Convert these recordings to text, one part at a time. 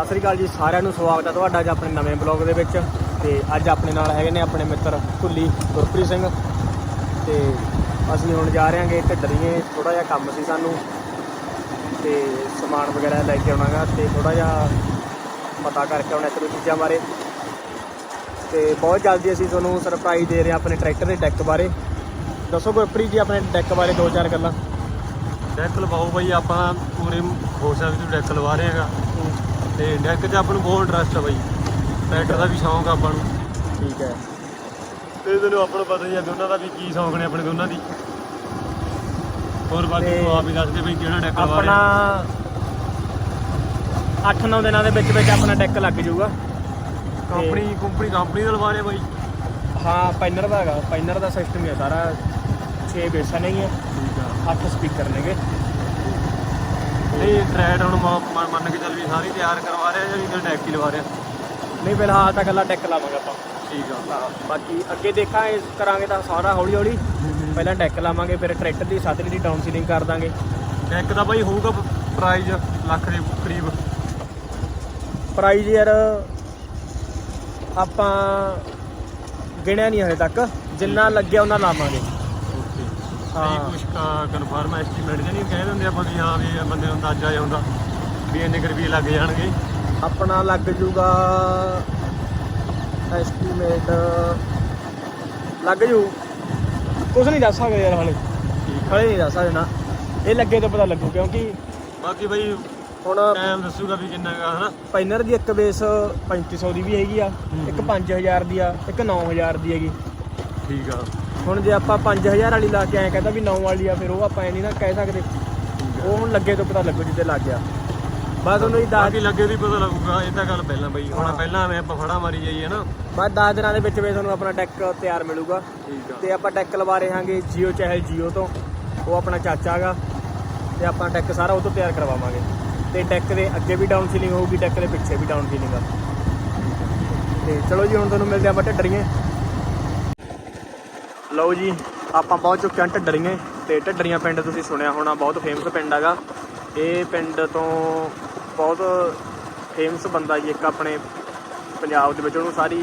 ਸਤਿ ਸ੍ਰੀ ਅਕਾਲ ਜੀ, ਸਾਰਿਆਂ ਨੂੰ ਸਵਾਗਤ ਹੈ ਤੁਹਾਡਾ ਅੱਜ ਆਪਣੇ ਨਵੇਂ ਬਲੌਗ ਦੇ ਵਿੱਚ। ਤੇ ਅੱਜ ਆਪਣੇ ਨਾਲ ਹੈਗੇ ਨੇ ਆਪਣੇ ਮਿੱਤਰ ਭੁੱਲੀ ਗੁਰਪ੍ਰੀਤ ਸਿੰਘ। ਤੇ ਅਸੀਂ ਹੁਣ ਜਾ ਰਹੇ ਹਾਂਗੇ ਢੱਡਰੀਏ ਥੋੜਾ ਜਿਹਾ ਕੰਮ ਸੀ ਸਾਨੂੰ। ਤੇ ਸਮਾਨ ਵਗੈਰਾ ਲੈ ਕੇ ਆਉਣਾਗਾ ਤੇ ਥੋੜਾ ਜਿਹਾ ਪਤਾ ਕਰਕੇ ਆਉਣਾ ਇੱਕ ਦੋ ਚੀਜ਼ਾਂ ਬਾਰੇ। ਤੇ ਬਹੁਤ ਜਲਦੀ ਅਸੀਂ ਤੁਹਾਨੂੰ ਸਰਪ੍ਰਾਈਜ਼ ਦੇ ਰਹੇ ਹਾਂ ਆਪਣੇ ਟਰੈਕਟਰ ਦੇ ਡੈਕ ਬਾਰੇ। ਦੱਸੋ ਗੁਰਪ੍ਰੀਤ ਜੀ, ਆਪਣੇ ਡੈਕ ਬਾਰੇ ਦੋ ਚਾਰ ਗੱਲਾਂ। ਡੈਕ ਲਵਾਓ ਬਾਈ, ਆਪਾਂ ਪੂਰੇ ਹੋਸ਼ਾ ਵਿੱਚ ਡੈਕ ਲਵਾ ਰਹੇ ਹੈਗਾ। ਤੇ ਡੈਕ 'ਚ ਆਪਾਂ ਨੂੰ ਬਹੁਤ ਇੰਟਰਸਟ ਆ ਬਾਈ। ਟਰੈਕਟਰ ਦਾ ਵੀ ਸ਼ੌਂਕ ਆ ਆਪਾਂ ਨੂੰ। ਠੀਕ ਹੈ। ਤੇ ਤੈਨੂੰ ਆਪਾਂ ਨੂੰ ਪਤਾ ਹੀ ਆ ਦੋਨਾਂ ਦਾ ਵੀ ਕੀ ਸ਼ੌਂਕ ਨੇ ਆਪਣੇ ਦੋਨਾਂ ਦੀ। ਹੋਰ ਬਾਕੀ ਤੇ ਆਪ ਹੀ ਦੱਸ ਦੇ ਬਈ ਕਿਹੜਾ ਡੈਕ ਲਵਾ ਰਹੇ। ਆਪਣਾ 8-9 ਦਿਨਾਂ ਦੇ ਵਿੱਚ ਵਿੱਚ ਆਪਣਾ ਡੈਕ ਲੱਗ ਜਾਊਗਾ। ਕੰਪਨੀ ਕੰਪਨੀ ਕੰਪਨੀ ਦਾ ਲਵਾ ਰਹੇ ਬਾਈ। ਹਾਂ ਪਾਈਨਰ ਦਾ ਹੈਗਾ। ਪਾਈਨਰ ਦਾ ਸਿਸਟਮ ਹੀ ਸਾਰਾ। 6 ਬੇਸਾਂ ਹੈ ਠੀਕ ਆ। 8 ਸਪੀਕਰ ਨੇਗੇ। ਨਹੀਂ ਟਰੈਡ ਹੁਣ ਮੰਨ ਕੇ ਚੱਲ ਵੀ ਸਾਰੀ ਤਿਆਰ ਕਰਵਾ ਰਹੇ ਜਾਂ ਵੀ ਡੈਕ ਹੀ ਲਵਾ ਰਹੇ? ਨਹੀਂ ਫਿਲਹਾਲ ਤਾਂ ਗੱਲਾਂ ਡੈਕ ਲਾਵਾਂਗੇ ਆਪਾਂ। ਠੀਕ ਆ। ਬਾਕੀ ਅੱਗੇ ਦੇਖਾਂਗੇ ਕਰਾਂਗੇ ਤਾਂ ਸਾਰਾ ਹੌਲੀ ਹੌਲੀ ਪਹਿਲਾਂ ਡੈਕ ਲਾਵਾਂਗੇ ਫਿਰ ਟਰੈਕਟਰ ਦੀ ਸੱਤ ਦੀ ਡਾਊਨ ਸੀਲਿੰਗ ਕਰ ਦਾਂਗੇ। ਡੈਕ ਦਾ ਬਾਈ ਹੋਊਗਾ ਪ੍ਰਾਈਜ਼ ਲੱਖ ਦੇ ਕਰੀਬ। ਪ੍ਰਾਈਜ਼ ਯਾਰ ਆਪਾਂ ਗਿਣਿਆ ਨਹੀਂ ਹਜੇ ਤੱਕ। ਜਿੰਨਾ ਲੱਗਿਆ ਉਹਨਾਂ ਲਾਵਾਂਗੇ। ਓਕੇ ਹਾਂ। ਹਾਂ ਕੁਝ ਕਨਫਰਮ ਐਸਟੀਮੇਟ ਨਹੀਂ ਕਹਿ ਦਿੰਦੇ ਆਪਾਂ ਵੀ ਹਾਂ ਵੀ ਬੰਦੇ ਨੂੰ ਅੰਦਾਜ਼ਾ ਆਉਂਦਾ ਵੀ ਇੰਨੇ ਕੁ ਰੁਪਏ ਲੱਗ ਜਾਣਗੇ। ਆਪਣਾ ਲੱਗ ਜੂਗਾ ਐਸਟੀਮੇਟ ਲੱਗ ਜੂ। ਕੁਝ ਨਹੀਂ ਦੱਸ ਸਕਦੇ ਯਾਰ ਹਲੇ। ਹਲੇ ਨਹੀਂ ਦੱਸ ਸਕਦੇ ਨਾ। ਇਹ ਲੱਗੇ ਤਾਂ ਪਤਾ ਲੱਗੂ ਕਿਉਂਕਿ ਬਾਕੀ ਬਈ ਹੁਣ ਟਾਈਮ ਦੱਸੂਗਾ ਵੀ ਕਿੰਨਾ ਗਾ ਹਨਾ? ਪਾਈਨਰ ਦੀ ਇੱਕ ਬੇਸ 3500 ਦੀ ਵੀ ਹੈਗੀ ਆ ਇੱਕ 5000 ਦੀ ਆ ਇੱਕ 9000 ਦੀ ਹੈਗੀ। ਠੀਕ ਆ। ਹੁਣ ਜੇ ਆਪਾਂ 5000 ਵਾਲੀ ਲਾ ਕੇ ਐਂ ਕਹਿੰਦਾ ਵੀ 9 ਵਾਲੀ ਆ ਫਿਰ ਉਹ ਆਪਾਂ ਐ ਨਹੀਂ ਨਾ ਕਹਿ ਸਕਦੇ। ਉਹ ਹੁਣ ਲੱਗੇ ਤੋਂ ਪਤਾ ਲੱਗੂ ਜਿੱਤੇ ਲੱਗ ਗਿਆ। ਬਸ ਉਹਨੂੰ ਹੀ ਦੱਸ ਬਾਕੀ ਲੱਗੇ ਵੀ ਪਤਾ ਲੱਗੂਗਾ ਇਹ ਤਾਂ ਗੱਲ ਪਹਿਲਾਂ ਬਈ ਹੁਣ। ਪਹਿਲਾਂ ਐਵੇਂ ਆਪਾਂ ਫੜਾ ਮਾਰੀ ਜਾਈਏ ਨਾ। ਬਸ 10 ਦਿਨਾਂ ਦੇ ਵਿੱਚ ਵਿੱਚ ਤੁਹਾਨੂੰ ਆਪਣਾ ਡੈਕ ਤਿਆਰ ਮਿਲੂਗਾ। ਠੀਕ ਆ। ਤੇ ਆਪਾਂ ਡੈਕ ਲਵਾ ਰਹੇ ਹਾਂਗੇ ਜੀਓ ਚਹਿਲ ਜੀਓ ਤੋਂ। ਉਹ ਆਪਣਾ ਚਾਚਾ ਹੈਗਾ। ਤੇ ਆਪਾਂ ਡੈਕ ਸਾਰਾ ਉਹ ਤੋਂ ਤਿਆਰ ਕਰਵਾਵਾਂਗੇ। ਤੇ ਡੈਕ ਦੇ ਅੱਗੇ ਵੀ ਡਾਊਨ ਸੀਲਿੰਗ ਹੋਊਗੀ ਡੈਕ ਦੇ ਪਿੱਛੇ ਵੀ ਡਾਊਨ ਸੀਲਿੰਗ ਆ। ਤੇ ਚਲੋ ਜੀ ਹੁਣ ਤੁਹਾਨੂੰ ਮਿਲਦੇ ਆਪਾਂ ਢੱਡਰੀਏ ਲਓ ਜੀ, ਆਪਾਂ ਪਹੁੰਚ ਚੁੱਕੇ ਹਾਂ ਢੱਡਰੀਏ ਤੇ ਢੱਡਰੀਆਂ ਪਿੰਡ ਤੁਸੀਂ ਸੁਣਿਆ ਹੋਣਾ, ਬਹੁਤ ਫੇਮਸ ਪਿੰਡ ਹੈਗਾ। ਇਹ ਪਿੰਡ ਤੋਂ ਬਹੁਤ ਫੇਮਸ ਬੰਦਾ ਜੀ ਇੱਕ ਆਪਣੇ ਪੰਜਾਬ ਦੇ ਵਿੱਚ, ਉਹਨੂੰ ਸਾਰੀ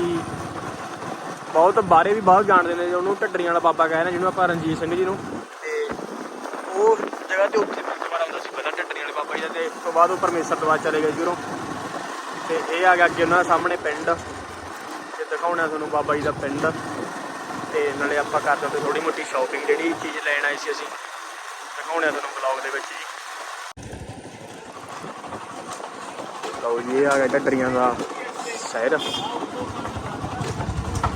ਬਹੁਤ ਬਾਰੇ ਵੀ ਬਹੁਤ ਜਾਣਦੇ ਨੇ, ਉਹਨੂੰ ਢੱਡਰੀਆਂ ਵਾਲਾ ਬਾਬਾ ਕਹਿੰਦੇ ਨੇ, ਜਿਹਨੂੰ ਆਪਾਂ ਰਣਜੀਤ ਸਿੰਘ ਜੀ ਨੂੰ। ਤੇ ਉਹ ਜਗ੍ਹਾ ਤੇ ਉੱਥੇ ਦੁਬਾਰਾ ਆਉਂਦਾ ਸੀ, ਪਹਿਲਾਂ ਢੱਡਰੀਆਂ ਵਾਲੇ ਬਾਬਾ ਜੀ ਦਾ, ਤੇ ਉਸ ਤੋਂ ਬਾਅਦ ਉਹ ਪਰਮੇਸ਼ਰ ਦਰਬਾਰ ਚਲੇ ਗਏ ਜੁਰੋਂ ਤੇ ਇਹ ਆ ਗਿਆ ਅੱਗੇ ਉਹਨਾਂ ਦੇ ਸਾਹਮਣੇ ਪਿੰਡ। ਤੇ ਦਿਖਾਉਣਾ ਤੁਹਾਨੂੰ ਬਾਬਾ ਜੀ ਦਾ ਪਿੰਡ। ਤੇ ਨਾਲੇ ਆਪਾਂ ਕਰਦੇ ਹਾਂ ਥੋੜੀ ਮੋਟੀ ਸ਼ਾਪਿੰਗ ਜਿਹੜੀ ਚੀਜ਼ ਲੈਣ ਆਏ ਸੀ ਅਸੀਂ। ਦਿਖਾਉਣਾ ਤੁਹਾਨੂੰ ਬਲੌਗ ਦੇ ਵਿੱਚ ਜੀ। ਲਓ ਜੀ, ਇਹ ਆ ਗਿਆ ਢੱਡਰੀਆਂ ਦਾ ਸ਼ਹਿਰ।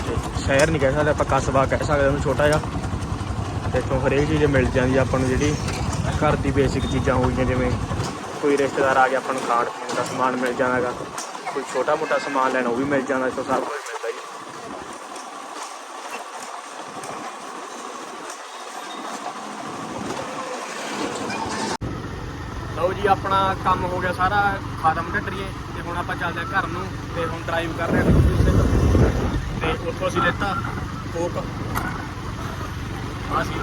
ਤੇ ਸ਼ਹਿਰ ਨਹੀਂ ਕਹਿ ਸਕਦੇ, ਆਪਾਂ ਕਸਬਾ ਕਹਿ ਸਕਦੇ ਉਹਨੂੰ ਛੋਟਾ ਜਿਹਾ। ਤੇ ਇੱਥੋਂ ਹਰੇਕ ਚੀਜ਼ ਮਿਲ ਜਾਂਦੀ ਆਪਾਂ ਨੂੰ, ਜਿਹੜੀ ਘਰ ਦੀ ਬੇਸਿਕ ਚੀਜ਼ਾਂ ਹੋ ਗਈਆਂ, ਜਿਵੇਂ ਕੋਈ ਰਿਸ਼ਤੇਦਾਰ ਆ ਗਿਆ, ਆਪਾਂ ਨੂੰ ਖਾਣ ਪੀਣ ਦਾ ਸਮਾਨ ਮਿਲ ਜਾਣਾਗਾ। ਕੋਈ ਛੋਟਾ ਮੋਟਾ ਸਮਾਨ ਲੈਣਾ, ਉਹ ਵੀ ਮਿਲ ਜਾਂਦਾ ਇੱਥੋਂ ਸਭ ਕੁਝ ਲਓ ਜੀ, ਆਪਣਾ ਕੰਮ ਹੋ ਗਿਆ ਸਾਰਾ, ਖਤਮ ਢੱਡਰੀਏ ਤੇ ਹੁਣ ਆਪਾਂ ਚੱਲਦੇ ਹਾਂ ਘਰ ਨੂੰ, ਤੇ ਹੁਣ ਡਰਾਈਵ ਕਰ ਰਹੇ ਹਾਂ ਗੁਰਪ੍ਰੀਤ ਸਿੰਘ ਤੇ ਉੱਥੋਂ ਅਸੀਂ ਲੈਤਾ ਕੋਕ। ਆ ਸੀ।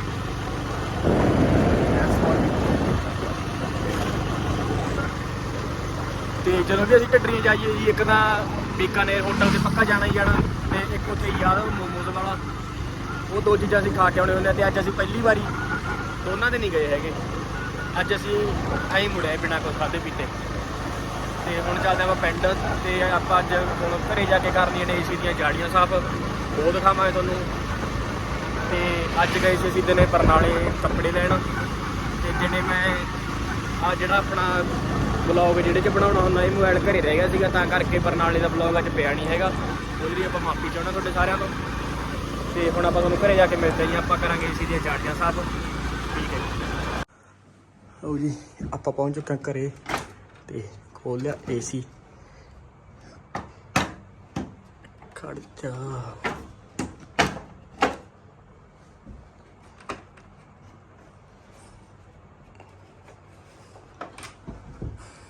ਤੇ ਜਦੋਂ ਵੀ ਅਸੀਂ ਢੱਡਰੀਆਂ ਜਾਈਏ ਜੀ, ਇੱਕ ਤਾਂ ਬੀਕਾਨੇਰ ਹੋਟਲ ਤੇ ਪੱਕਾ ਜਾਣਾ ਹੀ ਜਾਣਾ, ਤੇ ਇੱਕ ਉੱਥੇ ਯਾਦਵ ਮੋਮੋਜ਼ ਵਾਲਾ। ਉਹ ਦੋ ਚੀਜ਼ਾਂ ਅਸੀਂ ਖਾ ਕੇ ਆਉਣੇ ਹੁੰਦੇ ਆ, ਤੇ ਅੱਜ ਅਸੀਂ ਪਹਿਲੀ ਵਾਰੀ, ਦੋਨਾਂ ਦੇ ਨਹੀਂ ਗਏ ਹੈਗੇ। ਅੱਜ ਅਸੀਂ ਐਂ ਮੁੜਿਆ ਬਿਨਾਂ ਕੁਛ ਖਾਦੇ ਪੀਤੇ। ਤੇ ਹੁਣ ਚੱਲਦੇ ਆਪਾਂ ਪਿੰਡ ਤੇ ਆਪਾਂ ਅੱਜ ਹੁਣ ਘਰੇ ਜਾ ਕੇ ਕਰਨੀਆਂ ਨੇ ਏਸੀ ਦੀਆਂ ਜਾੜੀਆਂ ਸਾਫ਼। ਉਹ ਦਿਖਾਵਾਂਗੇ ਤੁਹਾਨੂੰ। ਤੇ ਅੱਜ ਗਏ ਸੀ ਅਸੀਂ ਦਿਨੇ ਬਰਨਾਲੇ ਕੱਪੜੇ ਲੈਣ। ਤੇ ਦਿਨੇ ਮੈਂ ਆ ਜਿਹੜਾ ਆਪਣਾ ਬਲੌਗ ਜਿਹੜੇ ਚ ਬਣਾਉਣਾ ਹੁੰਦਾ ਇਹ ਮੋਬਾਈਲ ਘਰੇ ਰਹਿ ਗਿਆ ਸੀਗਾ, ਤਾਂ ਕਰਕੇ ਬਰਨਾਲੇ ਦਾ ਬਲੌਗ ਅੱਜ ਪਿਆ ਨਹੀਂ ਹੈਗਾ। ਉਹਦੇ ਲਈ ਆਪਾਂ ਮਾਫੀ ਚਾਹੁੰਦਾ ਤੁਹਾਡੇ ਸਾਰਿਆਂ ਤੋਂ। ਤੇ ਹੁਣ ਆਪਾਂ ਤੁਹਾਨੂੰ ਘਰੇ ਜਾ ਕੇ ਮਿਲਦੇ ਹਾਂ ਜੀ, ਆਪਾਂ ਕਰਾਂਗੇ ਏਸੀ ਦੀਆਂ ਜਾੜੀਆਂ ਸਾਫ਼। ਠੀਕ ਹੈ ਲਓ ਜੀ, ਆਪਾਂ ਪਹੁੰਚ ਚੁੱਕੇ ਹਾਂ ਘਰੇ ਤੇ ਖੋਲ ਲਿਆ ਏਸੀ ਖੜ ਜਾ।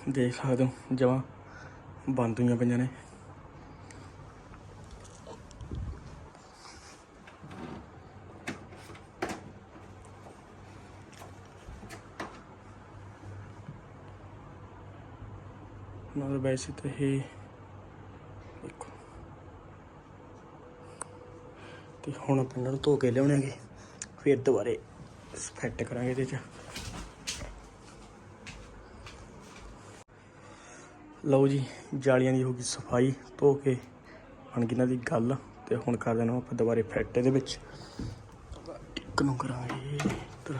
ਦੇਖ ਸਕਦੇ ਹੋ, ਜਮਾ ਬੰਦ ਹੋਈਆਂ ਪਈਆਂ ਨੇ। ਨਾ ਔਰ ਵੈਸੇ ਤਾਂ ਇਹ ਦੇਖੋ। ਤੇ ਹੁਣ ਆਪਾਂ ਇਹਨਾਂ ਨੂੰ ਧੋ ਕੇ ਲਿਆਉਣਾਂਗੇ ਫਿਰ ਦੁਬਾਰੇ ਫਿੱਟ ਕਰਾਂਗੇ ਇਹਦੇ ਚ। ਲਓ ਜੀ, ਜਾਲੀਆਂ ਦੀ ਹੋ ਗਈ ਸਫ਼ਾਈ, ਧੋ ਕੇ ਬਣ ਗਈ ਇਹਨਾਂ ਦੀ ਗੱਲ। ਤੇ ਹੁਣ ਕਰ ਦੇਣਾ ਆਪਾਂ ਦੁਬਾਰੇ ਫਿੱਟ ਇਹਦੇ ਵਿੱਚ। ਇੱਕ ਨੂੰ ਕਰਾਂਗੇ ਇੱਧਰ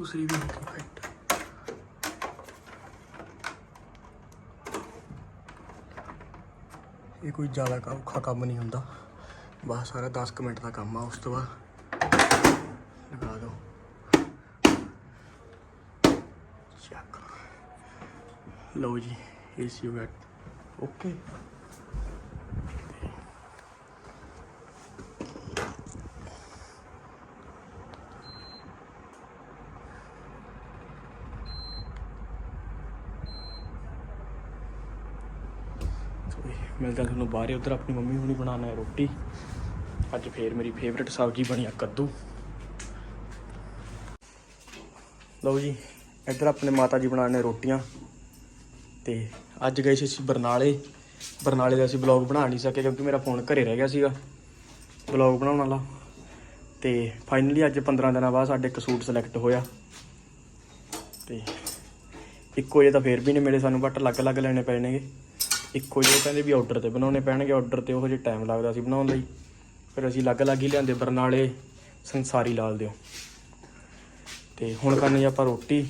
ਦੂਸਰੀ ਵੀ ਹੋ ਗਈ ਇਹ ਕੋਈ ਜ਼ਿਆਦਾ ਔਖਾ ਕੰਮ ਨਹੀਂ ਹੁੰਦਾ। ਬਸ ਸਾਰਾ 10 ਕੁ ਮਿੰਟ ਦਾ ਕੰਮ ਆ, ਉਸ ਤੋਂ ਬਾਅਦ ਲਗਾ ਦਿਓ। ਚੱਕ। ਲਓ ਜੀ, ਏਸੀ ਹੋ ਗਿਆ। ਓਕੇ ਸੋ ਇਹ ਮਿਲਦਾ ਤੁਹਾਨੂੰ ਬਾਹਰੇ, ਉਧਰ ਆਪਣੀ ਮੰਮੀ ਹੁਣੀ ਬਣਾਉਣਾ ਹੈ ਰੋਟੀ। ਅੱਜ ਫੇਰ ਮੇਰੀ ਫੇਵਰਟ ਸਬਜ਼ੀ ਬਣੀ ਆ ਕੱਦੂ। ਲਓ ਜੀ, ਇੱਧਰ ਆਪਣੇ ਮਾਤਾ ਜੀ ਬਣਾਉਣੇ ਰੋਟੀਆਂ। ਤੇ ਅੱਜ ਗਏ ਸੀ ਅਸੀਂ ਬਰਨਾਲੇ। ਬਰਨਾਲੇ ਦਾ ਅਸੀਂ ਬਲੌਗ ਬਣਾ ਨਹੀਂ ਸਕੇ ਕਿਉਂਕਿ ਮੇਰਾ ਫੋਨ ਘਰੇ ਰਹਿ ਗਿਆ ਸੀਗਾ। ਬਲੌਗ ਬਣਾਉਣ ਵਾਲਾ। ਤੇ ਫਾਈਨਲੀ ਅੱਜ 15 ਦਿਨਾਂ ਬਾਅਦ ਸਾਡੇ ਇੱਕ ਸੂਟ ਸਿਲੈਕਟ ਹੋਇਆ। ਤੇ ਇੱਕੋ ਜਿਹੇ ਤਾਂ ਫੇਰ ਵੀ ਨਹੀਂ ਮਿਲੇ ਸਾਨੂੰ ਬਟ ਅਲੱਗ-ਅਲੱਗ ਲੈਣੇ ਪਏ ਨੇਗੇ। ਇੱਕੋ ਜਿਹੇ ਕਹਿੰਦੇ ਵੀ ਆਰਡਰ ਤੇ ਬਣਾਉਣੇ ਪੈਣਗੇ ਆਰਡਰ ਤੇ ਉਹ ਜਿਹਾ ਟਾਈਮ ਲੱਗਦਾ ਸੀ ਬਣਾਉਣ ਲਈ। ਫਿਰ ਅਸੀਂ ਅਲੱਗ-ਅਲੱਗ ਹੀ ਲਿਆਂਦੇ, ਬਰਨਾਲੇ, ਸੰਸਾਰੀ ਲਾਲ ਦਿਓ। ਤੇ ਹੁਣ ਕਰਨੀ ਆਪਾਂ ਰੋਟੀ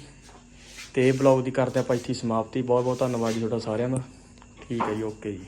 ਤੇ ਇਹ ਬਲੌਗ ਦੀ ਕਰਦੇ ਆਪਾਂ ਇੱਥੇ ਸਮਾਪਤੀ। ਬਹੁਤ ਬਹੁਤ ਧੰਨਵਾਦ ਜੀ ਤੁਹਾਡਾ ਸਾਰਿਆਂ ਦਾ। ਠੀਕ ਹੈ ਜੀ ਓਕੇ ਜੀ।